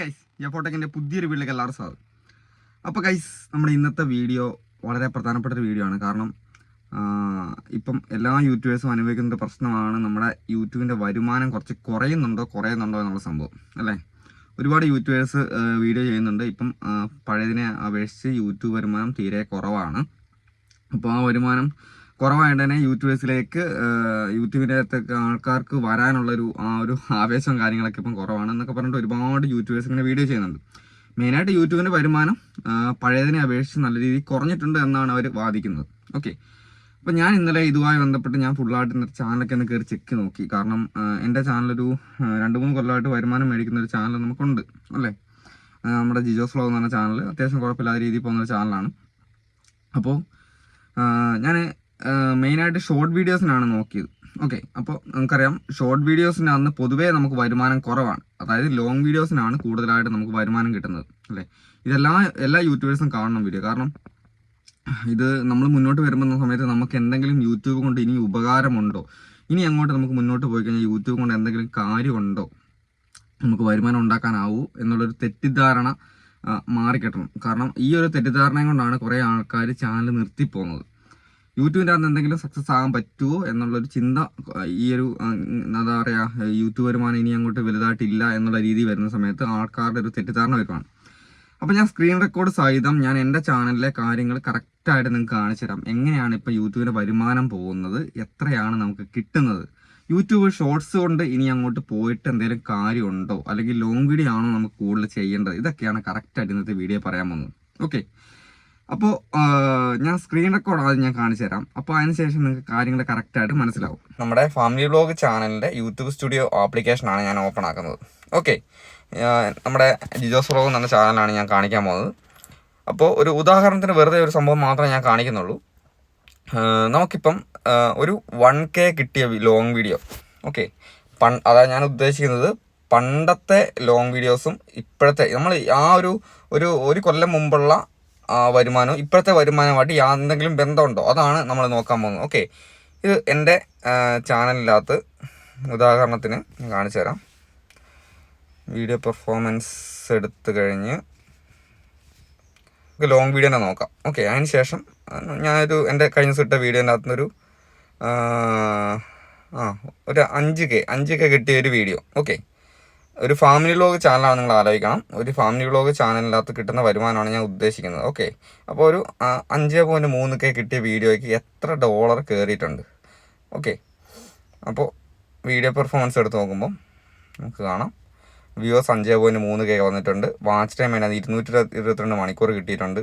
Guys യഫോട്ടെക്കിന്റെ പുതിയൊരു വീട്ടിലേക്ക് എല്ലാവരും സ്വാഗതം അപ്പോൾ ഗൈസ് നമ്മുടെ ഇന്നത്തെ വീഡിയോ വളരെ പ്രധാനപ്പെട്ട ഒരു വീഡിയോ ആണ്. കാരണം ഇപ്പം എല്ലാ യൂട്യൂബേഴ്സും അനുഭവിക്കുന്ന ഒരു പ്രശ്നമാണ് നമ്മുടെ യൂട്യൂബിന്റെ വരുമാനം കുറച്ച് കുറയുന്നുണ്ടോ കുറയുന്നുണ്ടോ എന്നുള്ള സംഭവം അല്ലേ? ഒരുപാട് യൂട്യൂബേഴ്സ് വീഡിയോ ചെയ്യുന്നുണ്ട്. ഇപ്പം പഴയതിനെ അപേക്ഷിച്ച് യൂട്യൂബ് വരുമാനം തീരെ കുറവാണ്. അപ്പോൾ ആ വരുമാനം കുറവായതുകൊണ്ട് തന്നെ യൂട്യൂബേഴ്സിലേക്ക് യൂട്യൂബിന്റെ അകത്തൊക്കെ ആൾക്കാർക്ക് വരാനുള്ളൊരു ആ ഒരു ആവേശവും കാര്യങ്ങളൊക്കെ ഇപ്പം കുറവാണ് എന്നൊക്കെ പറഞ്ഞിട്ട് ഒരുപാട് യൂട്യൂബേഴ്സ് ഇങ്ങനെ വീഡിയോ ചെയ്യുന്നുണ്ട്. മെയിനായിട്ട് യൂട്യൂബിന്റെ വരുമാനം പഴയതിനെ അപേക്ഷിച്ച് നല്ല രീതിയിൽ കുറഞ്ഞിട്ടുണ്ട് എന്നാണ് അവർ വാദിക്കുന്നത്. ഓക്കെ. അപ്പം ഞാൻ ഇന്നലെ ഇതുമായി ബന്ധപ്പെട്ട് ഞാൻ ഫുള്ളായിട്ട് എന്റെ ചാനലൊക്കെ ഒന്ന് കയറി ചെക്ക് നോക്കി. കാരണം എന്റെ ചാനലൊരു രണ്ട് മൂന്ന് കൊല്ലമായിട്ട് വരുമാനം മേടിക്കുന്ന ഒരു ചാനൽ നമുക്കുണ്ട് അല്ലേ? നമ്മുടെ ജിജോസ് ഫ്ലോ എന്ന് പറഞ്ഞ ചാനൽ. അത്യാവശ്യം കുഴപ്പമില്ലാത്ത രീതിയിൽ പോകുന്ന ഒരു ചാനലാണ്. അപ്പോൾ ഞാൻ മെയിനായിട്ട് ഷോർട്ട് വീഡിയോസിനാണ് നോക്കിയത്. ഓക്കെ അപ്പോൾ നമുക്കറിയാം ഷോർട്ട് വീഡിയോസിന് അന്ന് പൊതുവേ നമുക്ക് വരുമാനം കുറവാണ്. അതായത് ലോങ് വീഡിയോസിനാണ് കൂടുതലായിട്ട് നമുക്ക് വരുമാനം കിട്ടുന്നത്. അല്ലേ? ഇതെല്ലാ എല്ലാ യൂട്യൂബേഴ്സും കാണണം വീഡിയോ കാരണം ഇത് നമ്മൾ മുന്നോട്ട് വരുമ്പോൾ സമയത്ത് നമുക്ക് എന്തെങ്കിലും യൂട്യൂബ് കൊണ്ട് ഇനി ഉപകാരമുണ്ടോ? ഇനി അങ്ങോട്ട് നമുക്ക് മുന്നോട്ട് പോയി കഴിഞ്ഞാൽ യൂട്യൂബ് കൊണ്ട് എന്തെങ്കിലും കാര്യമുണ്ടോ? നമുക്ക് വരുമാനം ഉണ്ടാക്കാനാവൂ എന്നുള്ളൊരു തെറ്റിദ്ധാരണ മാറിക്കിട്ടണം. കാരണം ഈ ഒരു തെറ്റിദ്ധാരണയും കൊണ്ടാണ് കുറേ ആൾക്കാർ ചാനൽ നിർത്തിപ്പോകുന്നത് യൂട്യൂബിന്റെ അകത്ത് എന്തെങ്കിലും സക്സസ് ആകാൻ പറ്റുമോ എന്നുള്ളൊരു ചിന്ത ഈ ഒരു എന്താ പറയുക യൂട്യൂബ് വരുമാനം ഇനി അങ്ങോട്ട് വലുതായിട്ടില്ല എന്നുള്ള രീതി വരുന്ന സമയത്ത് ആൾക്കാരുടെ ഒരു തെറ്റിദ്ധാരണ വരുവാണ് അപ്പോൾ ഞാൻ സ്ക്രീൻ റെക്കോർഡ് സഹിതം ഞാൻ എന്റെ ചാനലിലെ കാര്യങ്ങൾ കറക്റ്റായിട്ട് നിങ്ങൾക്ക് കാണിച്ചു തരാം. എങ്ങനെയാണ് ഇപ്പോൾ യൂട്യൂബിന്റെ വരുമാനം പോകുന്നത്? എത്രയാണ് നമുക്ക് കിട്ടുന്നത്? യൂട്യൂബ് ഷോർട്സ് കൊണ്ട് ഇനി അങ്ങോട്ട് പോയിട്ട് എന്തെങ്കിലും കാര്യമുണ്ടോ? അല്ലെങ്കിൽ ലോങ് വീഡിയോ ആണോ നമുക്ക് കൂടുതൽ ചെയ്യേണ്ടത്? ഇതൊക്കെയാണ് കറക്റ്റായിട്ട് ഇന്നത്തെ വീഡിയോ പറയാൻ പോകുന്നത്. ഓക്കെ അപ്പോൾ ഞാൻ സ്ക്രീൻ റെക്കോർഡ് ആദ്യം ഞാൻ കാണിച്ചു തരാം. അപ്പോൾ അതിനുശേഷം നിങ്ങൾക്ക് കാര്യങ്ങൾ കറക്റ്റായിട്ട് മനസ്സിലാവും. നമ്മുടെ ഫാമിലി ബ്ലോഗ് ചാനലിന്റെ യൂട്യൂബ് സ്റ്റുഡിയോ ആപ്ലിക്കേഷനാണ് ഞാൻ ഓപ്പൺ ആക്കുന്നത്. ഓക്കെ നമ്മുടെ ജിജോസ് ബ്ലോഗ് എന്ന ചാനലാണ് ഞാൻ കാണിക്കാൻ പോകുന്നത്. അപ്പോൾ ഒരു ഉദാഹരണത്തിന് വെറുതെ ഒരു സംഭവം മാത്രമേ ഞാൻ കാണിക്കുന്നുള്ളൂ. നമുക്കിപ്പം ഒരു വൺ കെ കിട്ടിയ ലോങ് വീഡിയോ ഓക്കെ പൺ അതായത് ഞാൻ ഉദ്ദേശിക്കുന്നത് പണ്ടത്തെ ലോങ് വീഡിയോസും ഇപ്പോഴത്തെ നമ്മൾ ആ ഒരു ഒരു ഒരു കൊല്ലം മുമ്പുള്ള വരുമാനവും ഇപ്പോഴത്തെ വരുമാനമായിട്ട് യാ- എന്തെങ്കിലും ബന്ധമുണ്ടോ? അതാണ് നമ്മൾ നോക്കാൻ പോകുന്നത്. ഓക്കെ ഇത് എന്റെ ചാനലിനകത്ത് ഉദാഹരണത്തിന് കാണിച്ചു തരാം. വീഡിയോ പെർഫോമൻസ് എടുത്തു കഴിഞ്ഞ് നമുക്ക് ലോങ് വീഡിയോ തന്നെ നോക്കാം. ഓക്കെ അതിന് ശേഷം ആ, ഞാനൊരു എന്റെ കഴിഞ്ഞ ദിവസം ഇട്ട വീഡിയോന്റെ അകത്തുനിന്നൊരു ആ ആ, ഒരു അഞ്ച് കെ അഞ്ച് കെ കിട്ടിയ ഒരു വീഡിയോ ഓക്കെ ഒരു ഫാമിലി വ്ലോഗ് ചാനലാണ് നിങ്ങൾ ആലോചിക്കണം. ഒരു ഫാമിലി വ്ലോഗ് ചാനലിനകത്ത് കിട്ടുന്ന വരുമാനമാണ് ഞാൻ ഉദ്ദേശിക്കുന്നത്. ഓക്കെ അപ്പോൾ ഒരു അഞ്ച് പോയിന്റ് മൂന്ന് കെ കിട്ടിയ വീഡിയോയ്ക്ക് എത്ര ഡോളർ കയറിയിട്ടുണ്ട് ഓക്കെ അപ്പോൾ വീഡിയോ പെർഫോമൻസ് എടുത്ത് നോക്കുമ്പോൾ നമുക്ക് കാണാം. വ്യൂവേഴ്സ് അഞ്ച് പോയിന്റ് മൂന്ന് കെ വന്നിട്ടുണ്ട്. വാച്ച് ടൈം അതിനകത്ത് ഇരുന്നൂറ്റി ഇരുപത്തിരണ്ട് മണിക്കൂർ കിട്ടിയിട്ടുണ്ട്.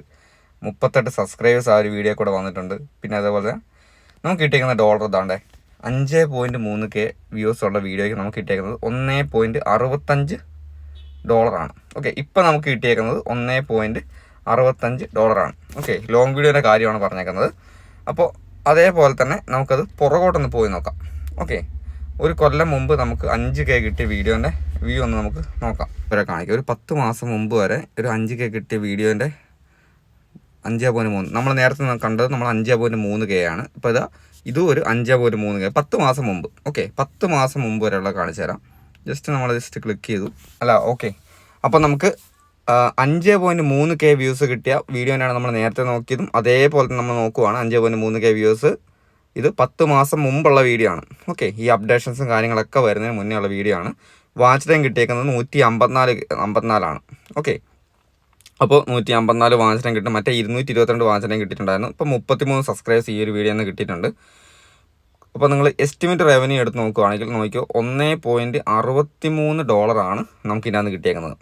മുപ്പത്തെട്ട് സബ്സ്ക്രൈബേഴ്സ് ആ ഒരു വീഡിയോ കൂടെ വന്നിട്ടുണ്ട്. പിന്നെ അതേപോലെ നമുക്ക് കിട്ടിയിരിക്കുന്ന ഡോളർ ഇതാണ്ടേ. അഞ്ച് പോയിന്റ് മൂന്ന് കെ വ്യൂസ് ഉള്ള വീഡിയോയ്ക്ക് നമുക്ക് കിട്ടിയേക്കുന്നത് ഒന്നേ പോയിന്റ് അറുപത്തഞ്ച് ഡോളറാണ്. ഓക്കെ ഇപ്പം നമുക്ക് കിട്ടിയേക്കുന്നത് ഒന്നേ പോയിന്റ് അറുപത്തഞ്ച് ഡോളറാണ്. ഓക്കെ ലോങ് വീഡിയോയുടെ കാര്യമാണ് പറഞ്ഞേക്കുന്നത്. അപ്പോൾ അതേപോലെ തന്നെ നമുക്കത് പുറകോട്ടൊന്ന് പോയി നോക്കാം. ഓക്കെ ഒരു കൊല്ലം മുമ്പ് നമുക്ക് അഞ്ച് കെ കിട്ടിയ വീഡിയോന്റെ വ്യൂ ഒന്ന് നമുക്ക് നോക്കാം. ഇവരെ കാണിക്കാം. ഒരു പത്ത് മാസം മുമ്പ് വരെ ഒരു അഞ്ച് കെ കിട്ടിയ വീഡിയോന്റെ അഞ്ച് പോയിന്റ് മൂന്ന്. നമ്മൾ നേരത്തെ കണ്ടത് നമ്മൾ അഞ്ച് പോയിന്റ് മൂന്ന് കെ ആണ്. ഇപ്പോൾ ഇതാ ഇതും ഒരു അഞ്ച് പോയിന്റ് മൂന്ന് കെ പത്ത് മാസം മുമ്പ്. ഓക്കെ പത്ത് മാസം മുമ്പ് വരെയുള്ള കാണിച്ചു തരാം. ജസ്റ്റ് നമ്മൾ ജസ്റ്റ് ക്ലിക്ക് ചെയ്തു. അല്ല ഓക്കെ അപ്പോൾ നമുക്ക് അഞ്ച് പോയിന്റ് മൂന്ന് കെ വ്യൂസ് കിട്ടിയ വീഡിയോനാണ് നമ്മൾ നേരത്തെ നോക്കിയതും. അതേപോലെ നമ്മൾ നോക്കുവാണ് അഞ്ച് പോയിന്റ് മൂന്ന് കെ വ്യൂസ് ഇത് പത്ത് മാസം മുമ്പുള്ള വീഡിയോ ആണ്. ഓക്കെ ഈ അപ്ഡേഷൻസും കാര്യങ്ങളൊക്കെ വരുന്നതിന് മുന്നേ ഉള്ള വീഡിയോ ആണ്. വാച്ച് ടൈം കിട്ടിയേക്കുന്നത് നൂറ്റി അമ്പത്തിനാല് അമ്പത്തിനാലാണ്. ഓക്കെ അപ്പോൾ നൂറ്റി അമ്പത്തിനാല് വാചനം കിട്ടും. മറ്റേ ഇരുന്നൂറ്റി ഇരുപത്തിരണ്ട് വാചനം കിട്ടിയിട്ടുണ്ടായിരുന്നു. ഇപ്പോൾ മുപ്പത്തിമൂന്ന് സബ്സ്ക്രൈബേഴ്സ് ഈ ഒരു വീഡിയോ നിന്ന് കിട്ടിയിട്ടുണ്ട്. അപ്പോൾ നിങ്ങൾ എസ്റ്റിമേറ്റ് റവന്യൂ എടുത്ത് നോക്കുകയാണെങ്കിൽ നോക്കിയോ ഒന്നേ പോയിന്റ് അറുപത്തി മൂന്ന് ഡോളറാണ് നമുക്ക് ഇതിനകത്ത് കിട്ടിയേക്കുന്നത്.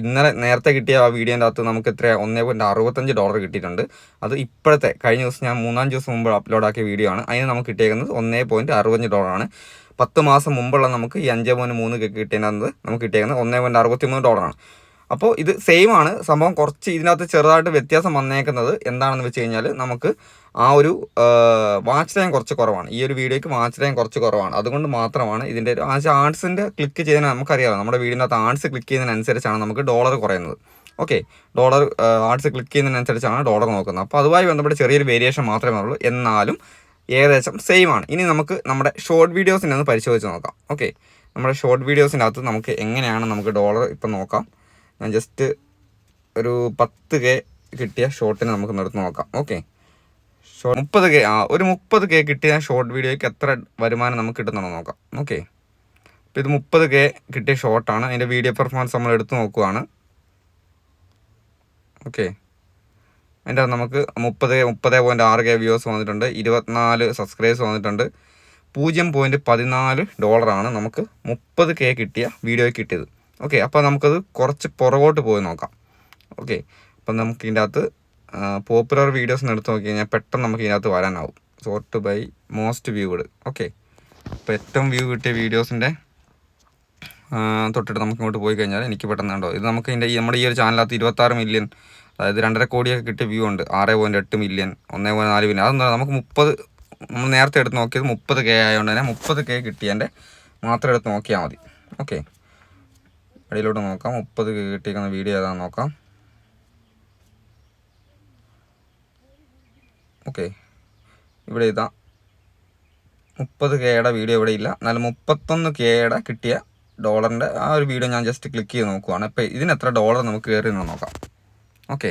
ഇന്നലെ നേരത്തെ കിട്ടിയ ആ വീഡിയോന്റെ അകത്ത് നമുക്ക് എത്ര ഒന്നേ പോയിന്റ് അറുപത്തഞ്ച് ഡോളർ കിട്ടിയിട്ടുണ്ട്. അത് ഇപ്പോഴത്തെ കഴിഞ്ഞ ദിവസം ഞാൻ മൂന്നാം ദിവസം മുമ്പ് അപ്ലോഡ് ആക്കിയ വീഡിയോ ആണ്. അതിന് നമുക്ക് കിട്ടിയേക്കുന്നത് ഒന്നേ പോയിന്റ് അറുപത്തഞ്ച് ഡോളറാണ് പത്ത് മാസം മുമ്പുള്ള നമുക്ക് ഈ അഞ്ച് പോയിന്റ് മൂന്ന് കിട്ടിയതിനകത്ത് നമുക്ക് കിട്ടിയേക്കുന്നത് ഒന്നേ പോയിന്റ് അറുപത്തി മൂന്ന് ഡോളറാണ് അപ്പോൾ ഇത് സെയിം ആണ്. സംഭവം കുറച്ച് ഇതിനകത്ത് ചെറുതായിട്ട് വ്യത്യാസം വന്നേക്കുന്നത് എന്താണെന്ന് വെച്ച് കഴിഞ്ഞാൽ നമുക്ക് ആ ഒരു വാച്ച് ടൈം കുറച്ച് കുറവാണ്. ഈ ഒരു വീഡിയോയ്ക്ക് വാച്ച് ടൈം കുറച്ച് കുറവാണ്. അതുകൊണ്ട് മാത്രമാണ് ഇതിന്റെ ഒരു ആർട്സിന്റെ ക്ലിക്ക് ചെയ്യുന്ന നമുക്കറിയാം നമ്മുടെ വീടിനകത്ത് ആർട്സ് ക്ലിക്ക് ചെയ്യുന്നതിനനുസരിച്ചാണ് നമുക്ക് ഡോളർ കുറയുന്നത്. ഓക്കെ ഡോളർ ആർട്സ് ക്ലിക്ക് ചെയ്യുന്നതിനനുസരിച്ചാണ് ഡോളർ നോക്കുന്നത്. അപ്പോൾ അതുമായി ബന്ധപ്പെട്ട് ചെറിയൊരു വേരിയേഷൻ മാത്രമേ ഉള്ളൂ. എന്നാലും ഏകദേശം സെയിം ആണ്. ഇനി നമുക്ക് നമ്മുടെ ഷോർട്ട് വീഡിയോസിനെ ഒന്ന് പരിശോധിച്ച് നോക്കാം. ഓക്കെ നമ്മുടെ ഷോർട്ട് വീഡിയോസിനകത്ത് നമുക്ക് എങ്ങനെയാണ് നമുക്ക് ഡോളർ ഇപ്പം നോക്കാം. ഞാൻ ജസ്റ്റ് ഒരു പത്ത് കെ കിട്ടിയ ഷോട്ടിന് നമുക്ക് നിർത്തി നോക്കാം. ഓക്കെ മുപ്പത് കെ ആ ഒരു മുപ്പത് കെ കിട്ടിയ ഷോർട്ട് വീഡിയോയ്ക്ക് എത്ര വരുമാനം നമുക്ക് കിട്ടുന്നുണ്ടോ നോക്കാം. ഓക്കെ അപ്പോൾ ഇത് മുപ്പത് കെ കിട്ടിയ ഷോർട്ടാണ് അതിന്റെ വീഡിയോ പെർഫോമൻസ് നമ്മൾ എടുത്തു നോക്കുവാണ്. ഓക്കെ അതിന്റെ നമുക്ക് മുപ്പത് മുപ്പത് പോയിന്റ് ആറ് കെ വ്യൂസ് വന്നിട്ടുണ്ട്. ഇരുപത്തിനാല് സബ്സ്ക്രൈബേഴ്സ് വന്നിട്ടുണ്ട്. പൂജ്യം പോയിന്റ് പതിനാല് ഡോളറാണ് നമുക്ക് മുപ്പത് കെ കിട്ടിയ വീഡിയോയ്ക്ക് കിട്ടിയത്. ഓക്കെ അപ്പോൾ നമുക്കത് കുറച്ച് പുറകോട്ട് പോയി നോക്കാം. ഓക്കെ അപ്പം നമുക്ക് ഇതിന്റെ അകത്ത് പോപ്പുലർ വീഡിയോസ് എടുത്ത് നോക്കി പെട്ടെന്ന് നമുക്ക് ഇതിനകത്ത് വരാനാവും sort by most viewed okay അപ്പോൾ ഏറ്റവും വ്യൂ കിട്ടിയ വീഡിയോസിന്റെ തൊട്ടിട്ട് നമുക്ക് ഇങ്ങോട്ട് പോയി കഴിഞ്ഞാൽ എനിക്ക് പെട്ടെന്ന് കണ്ടോ. ഇത് നമുക്ക് ഇതിന്റെ നമ്മുടെ ഈ ഒരു ചാനലിനകത്ത് ഇരുപത്താറ് മില്യൺ അതായത് രണ്ടര കോടിയൊക്കെ കിട്ടിയ വ്യൂ ഉണ്ട്. ആറ് പോയിന്റ് എട്ട് മില്യൺ ഒന്നേ പോയിന്റ് നാല് മില്യൺ അതെന്താ നമുക്ക് മുപ്പത് നമ്മൾ നേരത്തെ എടുത്ത് നോക്കിയത് മുപ്പത് കെ ആയതുകൊണ്ട് തന്നെ മുപ്പത് കെ കിട്ടിയതിന്റെ മാത്രം എടുത്ത് നോക്കിയാൽ മതി. ഓക്കെ അടിയിലോട്ട് നോക്കാം. മുപ്പത് കിട്ടിയിരിക്കുന്ന വീഡിയോ ഏതാണെന്ന് നോക്കാം. ഓക്കെ. ഇവിടെ ഇതാ. മുപ്പത് കെയുടെ വീഡിയോ ഇവിടെ ഇല്ല. എന്നാലും മുപ്പത്തൊന്ന് കെയുടെ കിട്ടിയ ഡോളറിന്റെ ആ ഒരു വീഡിയോ ഞാൻ ജസ്റ്റ് ക്ലിക്ക് ചെയ്ത് നോക്കുവാണ്. ഇപ്പോൾ ഇതിന് എത്ര ഡോളർ നമുക്ക് കയറി എന്ന് നോക്കാം. ഓക്കെ.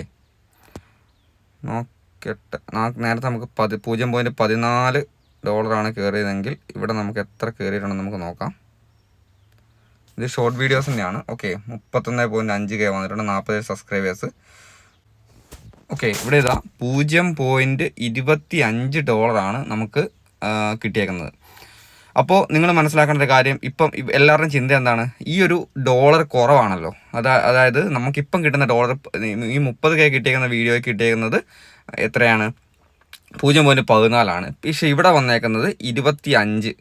നോക്കട്ടെ. നേരത്തെ നമുക്ക് പതി പൂജ്യം പോയിന്റ് പതിനാല് ഡോളറാണ് കയറിയതെങ്കിൽ ഇവിടെ നമുക്ക് എത്ര കയറിയിട്ടുണ്ടെന്ന് നമുക്ക് നോക്കാം. ഇത് ഷോർട്ട് വീഡിയോസ് തന്നെയാണ്. ഓക്കെ മുപ്പത്തൊന്ന് പോയിന്റ് അഞ്ച് കെ വന്നിട്ടുണ്ട്. നാൽപ്പത് സബ്സ്ക്രൈബേഴ്സ് ഓക്കെ ഇവിടെ ഇതാ പൂജ്യം പോയിന്റ് ഇരുപത്തി അഞ്ച് ഡോളറാണ് നമുക്ക് കിട്ടിയേക്കുന്നത്. അപ്പോൾ നിങ്ങൾ മനസ്സിലാക്കേണ്ട ഒരു കാര്യം ഇപ്പം എല്ലാവരുടെയും ചിന്ത എന്താണ്? ഈ ഒരു ഡോളർ കുറവാണല്ലോ. അതാ അതായത് നമുക്കിപ്പം കിട്ടുന്ന ഡോളർ ഈ മുപ്പത് കെ കിട്ടിയേക്കുന്ന വീഡിയോ കിട്ടിയേക്കുന്നത് എത്രയാണ്? പൂജ്യം പോയിന്റ് പതിനാലാണ്. പക്ഷേ ഇവിടെ വന്നേക്കുന്നത് ഇരുപത്തി അഞ്ച്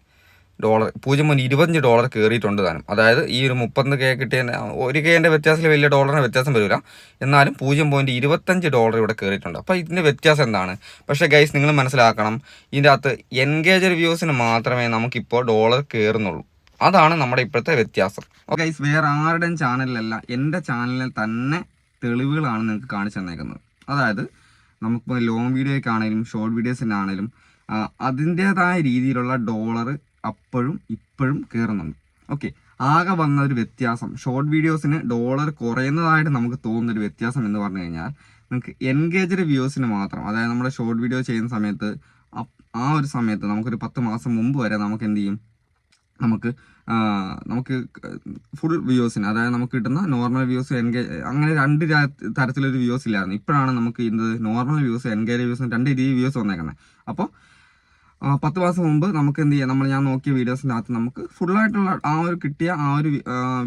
ഡോളർ പൂജ്യം പോയിന്റ് ഇരുപത്തഞ്ച് ഡോളർ കയറിയിട്ടുണ്ട് താനും. അതായത് ഈ ഒരു മുപ്പത്തൊന്ന് കെ കിട്ടിയ ഒരു കെന്റെ വ്യത്യാസത്തിൽ വലിയ ഡോളറിന് വ്യത്യാസം വരില്ല. എന്നാലും പൂജ്യം പോയിന്റ് ഇരുപത്തഞ്ച് ഡോളർ ഇവിടെ കയറിയിട്ടുണ്ട് അപ്പോൾ ഇതിന്റെ വ്യത്യാസം എന്താണ്? പക്ഷേ ഗൈസ് നിങ്ങൾ മനസ്സിലാക്കണം. ഇതിന്റെ അകത്ത് എൻഗേജർ വ്യൂസിന് മാത്രമേ നമുക്കിപ്പോൾ ഡോളർ കയറുന്നുള്ളൂ അതാണ് നമ്മുടെ ഇപ്പോഴത്തെ വ്യത്യാസം. ഗൈസ് വേറെ ആരുടെയും ചാനലിലല്ല എന്റെ ചാനലിൽ തന്നെ തെളിവുകളാണ് നിങ്ങൾക്ക് കാണിച്ചു തന്നേക്കുന്നത്. അതായത് നമുക്കിപ്പോൾ ലോങ് വീഡിയോയ്ക്കാണേലും ഷോർട്ട് വീഡിയോസിനാണേലും അതിന്റേതായ രീതിയിലുള്ള ഡോളർ അപ്പോഴും ഇപ്പോഴും കയറുന്നുണ്ട് ഓക്കെ ആകെ വന്ന ഒരു വ്യത്യാസം. ഷോർട്ട് വീഡിയോസിന് ഡോളർ കുറയുന്നതായിട്ട് നമുക്ക് തോന്നുന്ന ഒരു വ്യത്യാസം എന്ന് പറഞ്ഞു കഴിഞ്ഞാൽ നമുക്ക് എൻഗേജഡ് വ്യൂസിന് മാത്രം അതായത് നമ്മുടെ ഷോർട്ട് വീഡിയോ ചെയ്യുന്ന സമയത്ത് ആ ഒരു സമയത്ത് നമുക്കൊരു പത്ത് മാസം മുമ്പ് വരെ നമുക്ക് എന്ത് ചെയ്യും? നമുക്ക് നമുക്ക് ഫുൾ വ്യൂസിന് അതായത് നമുക്ക് കിട്ടുന്ന നോർമൽ വ്യൂസ് എൻഗേജ് അങ്ങനെ രണ്ട് തരത്തിലൊരു വ്യൂസ് ഇല്ലായിരുന്നു. ഇപ്പോഴാണ് നമുക്ക് ഇത് നോർമൽ വ്യൂസ് എൻഗേജ് വ്യൂസ് രണ്ട് രീതി വ്യൂസ് വന്നേക്കുന്നത്. അപ്പോൾ പത്ത് മാസം മുമ്പ് നമുക്ക് എന്ത് ചെയ്യാം? നമ്മൾ ഞാൻ നോക്കിയ വീഡിയോസിനകത്ത് നമുക്ക് ഫുള്ളായിട്ടുള്ള ആ ഒരു കിട്ടിയ ആ ഒരു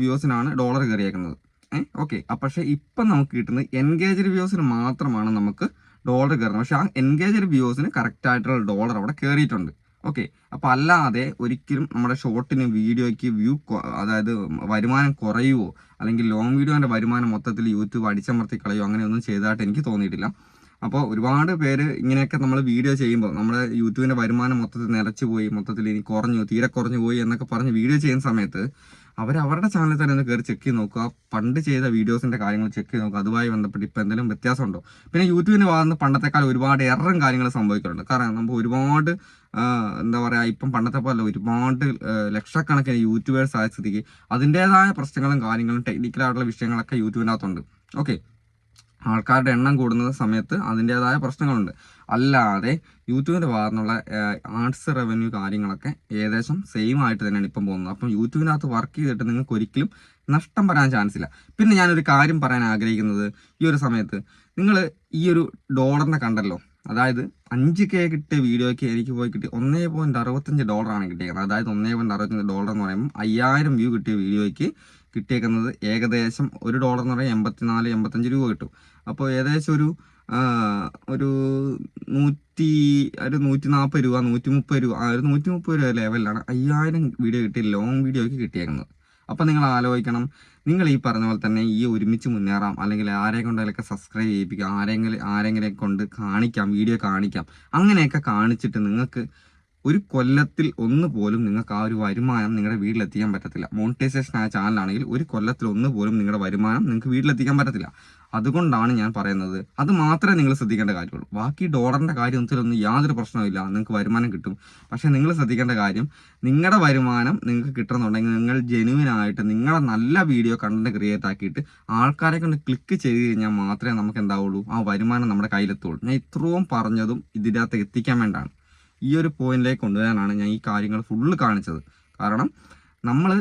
വ്യൂസിനാണ് ഡോളർ കയറിയേക്കുന്നത്. ഏഹ് ഓക്കെ. പക്ഷേ ഇപ്പം നമുക്ക് കിട്ടുന്നത് എൻഗേജഡ് വ്യൂസിന് മാത്രമാണ് നമുക്ക് ഡോളർ കയറുന്നത്. പക്ഷേ ആ എൻഗേജഡ് വ്യൂസിന് കറക്റ്റ് ആയിട്ടുള്ള ഡോളർ അവിടെ കയറിയിട്ടുണ്ട്. ഓക്കെ. അപ്പോൾ അല്ലാതെ ഒരിക്കലും നമ്മുടെ ഷോർട്ടിന് വീഡിയോയ്ക്ക് വ്യൂ അതായത് വരുമാനം കുറയുവോ അല്ലെങ്കിൽ ലോങ് വീഡിയോന്റെ വരുമാനം മൊത്തത്തിൽ യൂട്യൂബ് അടിച്ചമർത്തി കളയോ അങ്ങനെയൊന്നും ചെയ്തതായിട്ട് എനിക്ക് തോന്നിയിട്ടില്ല. അപ്പോൾ ഒരുപാട് പേര് ഇങ്ങനെയൊക്കെ നമ്മൾ വീഡിയോ ചെയ്യുമ്പോൾ നമ്മുടെ യൂട്യൂബിന്റെ വരുമാനം മൊത്തത്തിൽ നിലച്ചു പോയി മൊത്തത്തിൽ ഇനി കുറഞ്ഞു തീരെ കുറഞ്ഞു പോയി എന്നൊക്കെ പറഞ്ഞ് വീഡിയോ ചെയ്യുന്ന സമയത്ത് അവർ അവരുടെ ചാനലിൽ തന്നെ ഒന്ന് കയറി ചെക്ക് ചെയ്ത് നോക്കുക. പണ്ട് ചെയ്ത വീഡിയോസിന്റെ കാര്യങ്ങൾ ചെക്ക് ചെയ്ത് നോക്കുക. അതുമായി ബന്ധപ്പെട്ട് ഇപ്പോൾ എന്തെങ്കിലും വ്യത്യാസമുണ്ടോ? പിന്നെ യൂട്യൂബിന്റെ ഭാഗത്ത് പണ്ടത്തെക്കാൾ ഒരുപാട് എററും കാര്യങ്ങൾ സംഭവിക്കുന്നുണ്ട്. കാരണം നമുക്ക് ഒരുപാട് എന്താ പറയുക ഇപ്പം പണ്ടത്തെ പോലെ ഒരുപാട് ലക്ഷക്കണക്കിന് യൂട്യൂബേഴ്സ് ആയ സ്ഥിതിക്ക് അതിന്റേതായ പ്രശ്നങ്ങളും കാര്യങ്ങളും ടെക്നിക്കലായിട്ടുള്ള വിഷയങ്ങളൊക്കെ യൂട്യൂബിനകത്തുണ്ട്. ഓക്കെ ആൾക്കാരുടെ എണ്ണം കൂടുന്ന സമയത്ത് അതിന്റേതായ പ്രശ്നങ്ങളുണ്ട്. അല്ലാതെ യൂട്യൂബിന്റെ ഭാഗത്തുനിന്നുള്ള ആർട്സ് റവന്യൂ കാര്യങ്ങളൊക്കെ ഏകദേശം സെയിം ആയിട്ട് തന്നെയാണ് ഇപ്പം പോകുന്നത്. അപ്പം യൂട്യൂബിനകത്ത് വർക്ക് ചെയ്തിട്ട് നിങ്ങൾക്ക് ഒരിക്കലും നഷ്ടം വരാൻ ചാൻസ് ഇല്ല പിന്നെ ഞാനൊരു കാര്യം പറയാൻ ആഗ്രഹിക്കുന്നത്. ഈ ഒരു സമയത്ത് നിങ്ങൾ ഈ ഒരു ഡോളറിനെ കണ്ടല്ലോ. അതായത് അഞ്ച് കെ കിട്ടിയ വീഡിയോയ്ക്ക് എനിക്ക് പോയി കിട്ടി ഒന്നേ പോയിന്റ് അറുപത്തഞ്ച് ഡോളറാണ് കിട്ടിയത് അതായത് ഒന്നേ പോയിന്റ് അറുപത്തഞ്ച് ഡോളർ എന്ന് പറയുമ്പോൾ അയ്യായിരം വ്യൂ കിട്ടിയ വീഡിയോയ്ക്ക് കിട്ടിയേക്കുന്നത് ഏകദേശം ഒരു ഡോളർ എന്ന് പറയുന്നത് എൺപത്തിനാല് എൺപത്തഞ്ച് രൂപ കിട്ടും. അപ്പോൾ ഏകദേശം ഒരു ഒരു നൂറ്റി ഒരു നൂറ്റി നാൽപ്പത് രൂപ നൂറ്റി മുപ്പത് രൂപ ഒരു നൂറ്റി മുപ്പത് രൂപ ലെവലിലാണ് അയ്യായിരം വീഡിയോ കിട്ടി ലോങ് വീഡിയോയ്ക്ക് കിട്ടിയേക്കുന്നത്. അപ്പം നിങ്ങൾ ആലോചിക്കണം നിങ്ങൾ ഈ പറഞ്ഞ പോലെ തന്നെ ഈ ഒരുമിച്ച് മുന്നേറാം അല്ലെങ്കിൽ ആരെ കൊണ്ടെങ്കിലൊക്കെ സബ്സ്ക്രൈബ് ചെയ്യിപ്പിക്കാം ആരെങ്കിലും ആരെങ്കിലും കൊണ്ട് കാണിക്കാം വീഡിയോ കാണിക്കാം അങ്ങനെയൊക്കെ കാണിച്ചിട്ട് നിങ്ങൾക്ക് ഒരു കൊല്ലത്തിൽ ഒന്ന് പോലും നിങ്ങൾക്ക് ആ ഒരു വരുമാനം നിങ്ങളുടെ വീട്ടിലെത്തിക്കാൻ പറ്റത്തില്ല. മോണിറ്റൈസേഷൻ ആയ ചാനലാണെങ്കിൽ ഒരു കൊല്ലത്തിൽ ഒന്ന് പോലും നിങ്ങളുടെ വരുമാനം നിങ്ങൾക്ക് വീട്ടിലെത്തിക്കാൻ പറ്റത്തില്ല. അതുകൊണ്ടാണ് ഞാൻ പറയുന്നത്. അത് മാത്രമേ നിങ്ങൾ ശ്രദ്ധിക്കേണ്ട കാര്യമുള്ളൂ. ബാക്കി ഡോളറിന്റെ കാര്യം ഒന്നും യാതൊരു പ്രശ്നവുമില്ല നിങ്ങൾക്ക് വരുമാനം കിട്ടും. പക്ഷേ നിങ്ങൾ ശ്രദ്ധിക്കേണ്ട കാര്യം നിങ്ങളുടെ വരുമാനം നിങ്ങൾക്ക് കിട്ടണമെന്നുണ്ടെങ്കിൽ നിങ്ങൾ ജെനുവിൻ ആയിട്ട് നിങ്ങളുടെ നല്ല വീഡിയോ കണ്ടന്റ് ക്രിയേറ്റ് ആക്കിയിട്ട് ആൾക്കാരെ കൊണ്ട് ക്ലിക്ക് ചെയ്ത് കഴിഞ്ഞാൽ മാത്രമേ നമുക്ക് എന്താവുള്ളൂ? ആ വരുമാനം നമ്മുടെ കയ്യിലെത്തുള്ളൂ. ഞാൻ ഇത്രയും പറഞ്ഞതും ഇതിന്റെ അകത്ത് എത്തിക്കാൻ വേണ്ടാണ് ഈ ഒരു പോയിന്റിലേക്ക് കൊണ്ടുവരാനാണ് ഞാൻ ഈ കാര്യങ്ങൾ ഫുള്ള് കാണിച്ചത്. കാരണം നമ്മൾ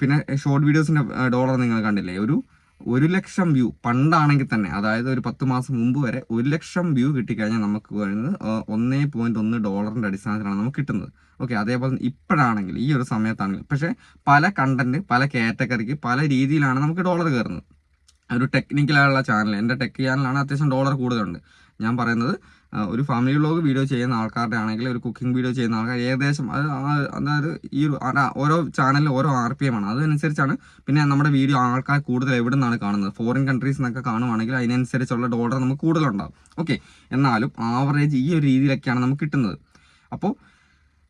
പിന്നെ ഷോർട്ട് വീഡിയോസിന്റെ ഡോളർ നിങ്ങൾ കണ്ടില്ലേ? ഒരു ഒരു ലക്ഷം വ്യൂ പണ്ടാണെങ്കിൽ തന്നെ അതായത് ഒരു പത്ത് മാസം മുമ്പ് വരെ ഒരു ലക്ഷം വ്യൂ കിട്ടിക്കഴിഞ്ഞാൽ നമുക്ക് വരുന്നത് ഒന്നേ പോയിന്റ് ഒന്ന് ഡോളറിന്റെ അടിസ്ഥാനത്തിലാണ് നമുക്ക് കിട്ടുന്നത്. ഓക്കെ അതേപോലെ ഇപ്പോഴാണെങ്കിൽ ഈ ഒരു സമയത്താണെങ്കിൽ പക്ഷേ പല കണ്ടന്റ് പല കാറ്റഗറിക്ക് പല രീതിയിലാണ് നമുക്ക് ഡോളർ കയറുന്നത്. ഒരു ടെക്നിക്കലായുള്ള ചാനൽ എന്റെ ടെക് ചാനലാണ് അത്യാവശ്യം ഡോളർ കൂടുതലുണ്ട്. ഞാൻ പറയുന്നത് ഒരു ഫാമിലി വ്ളോഗ് വീഡിയോ ചെയ്യുന്ന ആൾക്കാരുടെ ആണെങ്കിൽ ഒരു കുക്കിംഗ് വീഡിയോ ചെയ്യുന്ന ആൾക്കാർ ഏകദേശം അത് അതായത് ഈ ഓരോ ചാനലിൽ ഓരോ ആർ പി എം ആണ്. അതനുസരിച്ചാണ് പിന്നെ നമ്മുടെ വീഡിയോ ആൾക്കാർ കൂടുതൽ എവിടെ നിന്നാണ് കാണുന്നത്? ഫോറിൻ കൺട്രീസ് എന്നൊക്കെ കാണുവാണെങ്കിൽ അതിനനുസരിച്ചുള്ള ഡോളർ നമുക്ക് കൂടുതലുണ്ടാവും. ഓക്കെ എന്നാലും ആവറേജ് ഈ ഒരു രീതിയിലൊക്കെയാണ് നമുക്ക് കിട്ടുന്നത്. അപ്പോൾ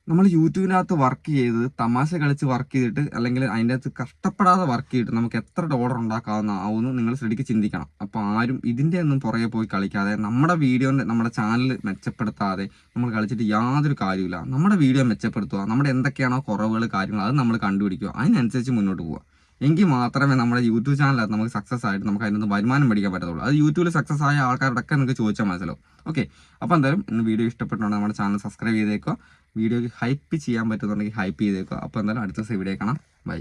നമ്മൾ യൂട്യൂബിനകത്ത് വർക്ക് ചെയ്ത് തമാശ കളിച്ച് വർക്ക് ചെയ്തിട്ട് അല്ലെങ്കിൽ അതിന്റെ അകത്ത് കഷ്ടപ്പെടാതെ വർക്ക് ചെയ്തിട്ട് നമുക്ക് എത്ര ഡോളർ ഉണ്ടാക്കാവുന്ന ആവുമെന്ന് നിങ്ങൾ ശരിക്കും ചിന്തിക്കണം. അപ്പോൾ ആരും ഇതിന്റെ ഒന്നും പുറകെ പോയി കളിക്കാതെ നമ്മുടെ വീഡിയോന്റെ നമ്മുടെ ചാനൽ മെച്ചപ്പെടുത്താതെ നമ്മൾ കളിച്ചിട്ട് യാതൊരു കാര്യമില്ല നമ്മുടെ വീഡിയോ മെച്ചപ്പെടുത്തുക നമ്മുടെ എന്തൊക്കെയാണോ കുറവുകൾ കാര്യങ്ങൾ അത് നമ്മൾ കണ്ടുപിടിക്കുക. അതിനനുസരിച്ച് മുന്നോട്ട് പോവുക. എങ്കിൽ മാത്രമേ നമ്മുടെ യൂട്യൂബ് ചാനലകത്ത് നമുക്ക് സക്സസ് ആയിട്ട് നമുക്ക് അതിനൊന്ന് വരുമാനം മേടിക്കാൻ പറ്റത്തുള്ളൂ. അത് യൂട്യൂബിൽ സക്സസ് ആയ ആൾക്കാരോടൊക്കെ നിങ്ങൾക്ക് ചോദിച്ചാൽ മനസ്സിലാവും. ഓക്കെ അപ്പോൾ എന്തായാലും ഇന്ന് വീഡിയോ ഇഷ്ടപ്പെട്ടുണ്ടെങ്കിൽ നമ്മുടെ ചാനൽ സബ്സ്ക്രൈബ് ചെയ്തേക്കുക. വീഡിയോക്ക് ഹൈപ്പ് ചെയ്യാൻ പറ്റുന്നുണ്ടെങ്കിൽ ഹൈപ്പ് ചെയ്തേക്കുക. അപ്പോൾ എന്തായാലും അടുത്ത ദിവസം ഇവിടെ കാണാം. ബൈ